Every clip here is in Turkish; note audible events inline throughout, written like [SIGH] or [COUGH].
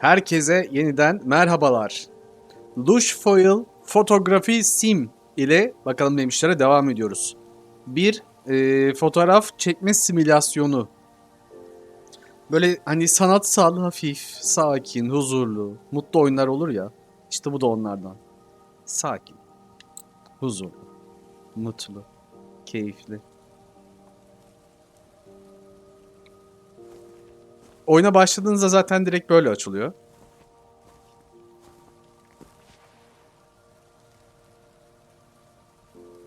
Herkese yeniden merhabalar. Lush Foil Fotografi Sim ile bakalım demişlere devam ediyoruz. Bir e, fotoğraf çekme simülasyonu. Böyle hani sanatsal, hafif, sakin, huzurlu, mutlu oyunlar olur ya. İşte bu da onlardan. Sakin, huzurlu, mutlu, keyifli. Oyuna başladığınızda zaten direkt böyle açılıyor.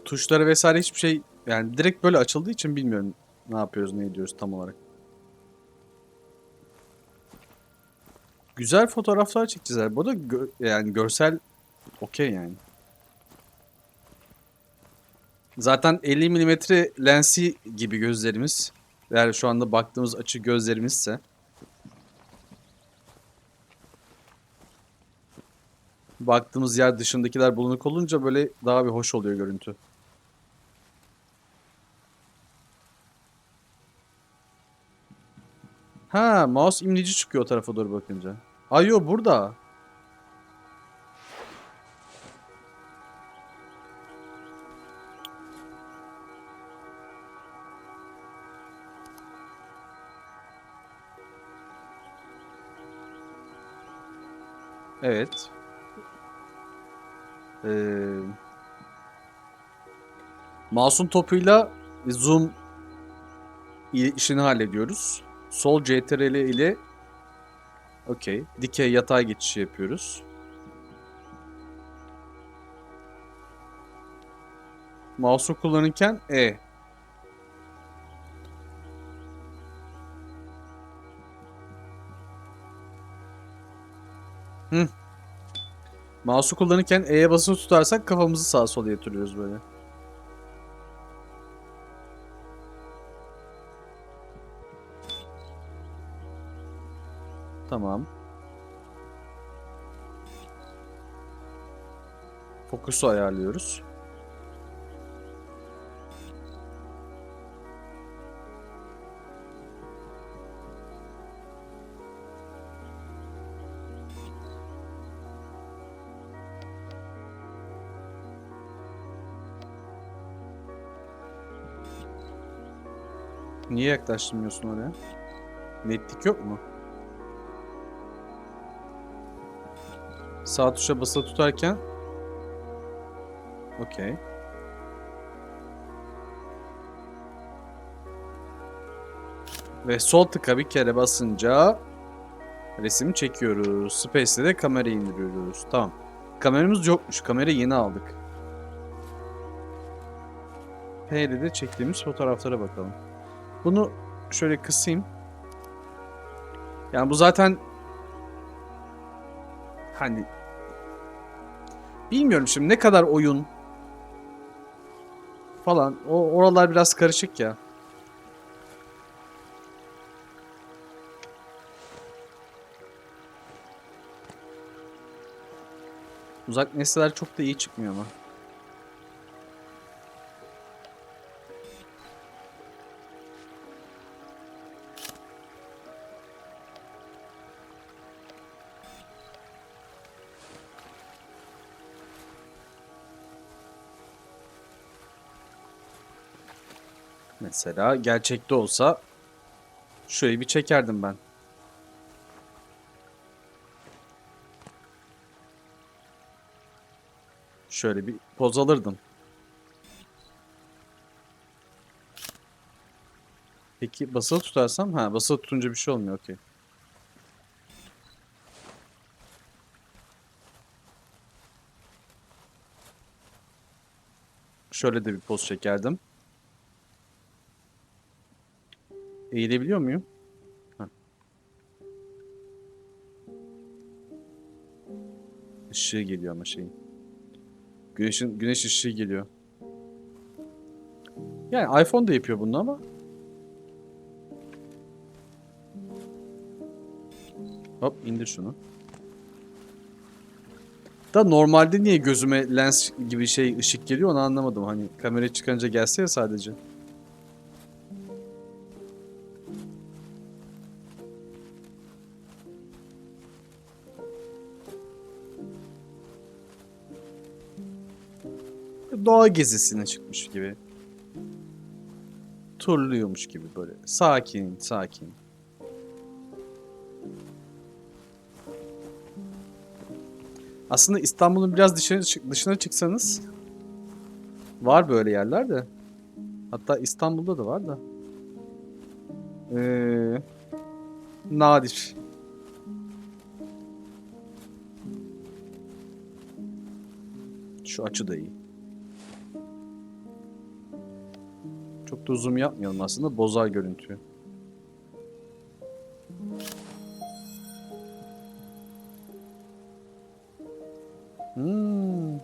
Tuşları vesaire hiçbir şey yani direkt böyle açıldığı için bilmiyorum ne yapıyoruz ne ediyoruz tam olarak. Güzel fotoğraflar çekeceğiz. Bu da gö- yani görsel okey yani. Zaten 50 mm lensi gibi gözlerimiz. Eğer şu anda baktığımız açı gözlerimizse. Baktığımız yer dışındakiler bulunuk olunca böyle daha bir hoş oluyor görüntü. Ha, mouse imleci çıkıyor o tarafa doğru bakınca. Ay yo burada. Evet. Ee, mouse'un topuyla zoom işini hallediyoruz. Sol CTRL ile okey. Dikey yatay geçişi yapıyoruz. Mouse'u kullanırken E. Hı. Mouse'u kullanırken E'ye basılı tutarsak kafamızı sağa sola yatırıyoruz böyle. Tamam. Fokusu ayarlıyoruz. Niye yaklaştırmıyorsun oraya? Netlik yok mu? Sağ tuşa basılı tutarken Okey. Ve sol tıka bir kere basınca resim çekiyoruz. Space'de de kamerayı indiriyoruz. Tamam. Kameramız yokmuş. Kamerayı yeni aldık. P ile de çektiğimiz fotoğraflara bakalım. Bunu şöyle kısayım. Yani bu zaten hani bilmiyorum şimdi ne kadar oyun falan o oralar biraz karışık ya. Uzak nesneler çok da iyi çıkmıyor ama. Mesela gerçekte olsa şöyle bir çekerdim ben. Şöyle bir poz alırdım. Peki basılı tutarsam? Ha basılı tutunca bir şey olmuyor. Okey. Şöyle de bir poz çekerdim. Eğilebiliyor muyum? Ha. Işığı geliyor ama şeyin. Güneşin güneş ışığı geliyor. Yani iPhone da yapıyor bunu ama. Hop indir şunu. Da normalde niye gözüme lens gibi şey ışık geliyor onu anlamadım. Hani kamera çıkınca gelse ya sadece. Doğa gezisine çıkmış gibi. Turluyormuş gibi böyle. Sakin, sakin. Aslında İstanbul'un biraz dışına, dışına çıksanız var böyle yerler de. Hatta İstanbul'da da var da. Ee, nadir. Şu açı da iyi. Çok da zoom yapmayalım aslında. Bozar görüntüyü. Hmm.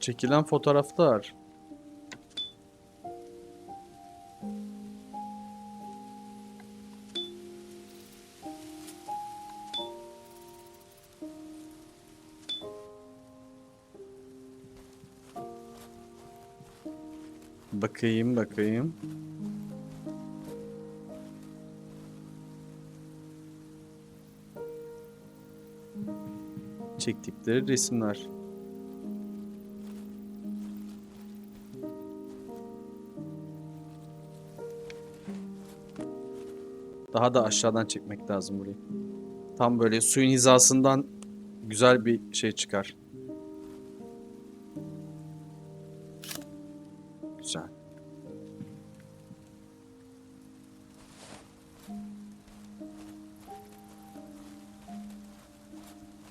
Çekilen fotoğraflar. Bakayım bakayım. Çektikleri resimler. Daha da aşağıdan çekmek lazım burayı. Tam böyle suyun hizasından güzel bir şey çıkar.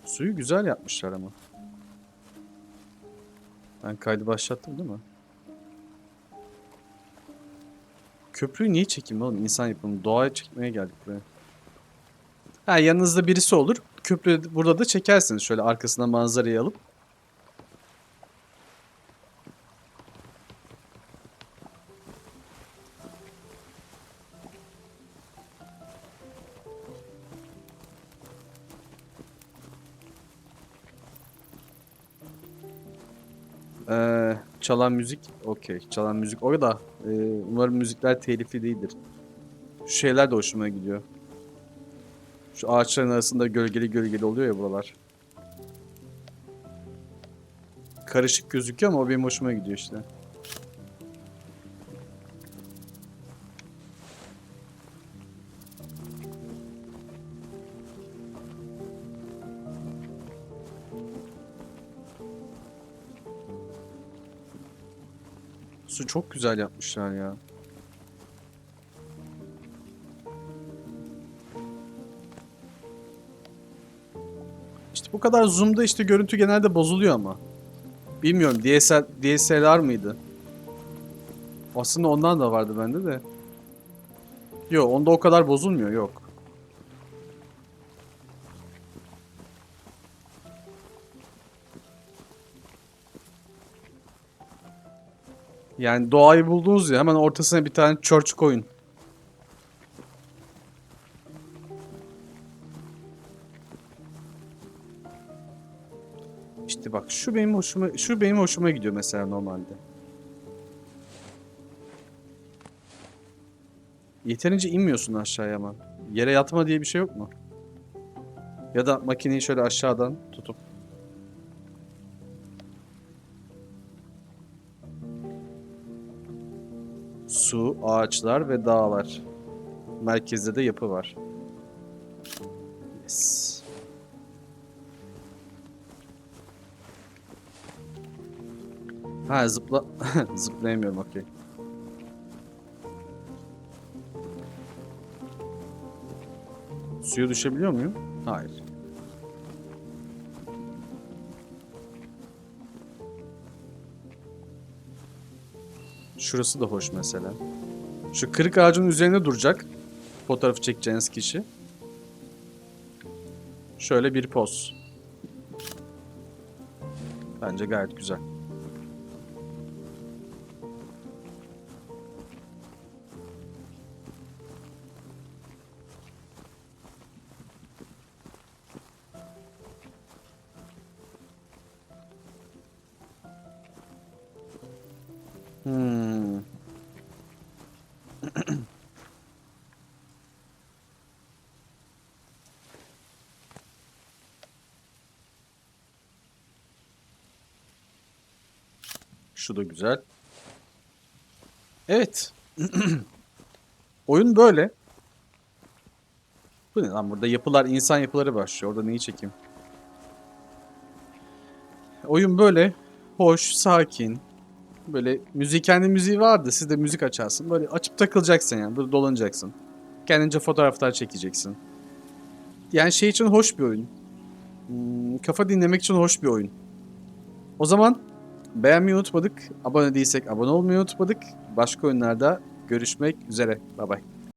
Suyu güzel yapmışlar ama. Ben kaydı başlattım değil mi? Köprüyü niye çekeyim oğlum? İnsan yapımı. Doğaya çekmeye geldik buraya. Ha yanınızda birisi olur. Köprü burada da çekersiniz. Şöyle arkasından manzarayı alıp. Ee, çalan müzik, okey. Çalan müzik orada. Ee, umarım müzikler telifli değildir. Şu şeyler de hoşuma gidiyor. Şu ağaçların arasında gölgeli gölgeli oluyor ya buralar. Karışık gözüküyor ama o benim hoşuma gidiyor işte. Su çok güzel yapmışlar ya. İşte bu kadar zoom'da işte görüntü genelde bozuluyor ama. Bilmiyorum DSL, DSLR mıydı? Aslında ondan da vardı bende de. Yok onda o kadar bozulmuyor yok. Yani doğayı buldunuz ya hemen ortasına bir tane church koyun. İşte bak şu benim hoşuma şu benim hoşuma gidiyor mesela normalde. Yeterince inmiyorsun aşağıya ama. Yere yatma diye bir şey yok mu? Ya da makineyi şöyle aşağıdan tutup ağaçlar ve dağlar. Merkezde de yapı var. Yes. Ha zıpla... [LAUGHS] Zıplayamıyorum okey. Suya düşebiliyor muyum? Hayır. Şurası da hoş mesela. Şu kırık ağacın üzerine duracak. Fotoğrafı çekeceğiniz kişi. Şöyle bir poz. Bence gayet güzel. Hmm. Şu da güzel. Evet. [CLEARS THROAT] Oyun böyle. Bu ne lan burada yapılar, insan yapıları başlıyor. Orada neyi çekeyim? Oyun böyle. Hoş, sakin. Böyle müzik kendi müziği vardı. Siz de müzik açarsın. Böyle açıp takılacaksın yani. Böyle dolanacaksın. Kendince fotoğraflar çekeceksin. Yani şey için hoş bir oyun. Hmm, kafa dinlemek için hoş bir oyun. O zaman beğenmeyi unutmadık. Abone değilsek abone olmayı unutmadık. Başka oyunlarda görüşmek üzere. Bay bay.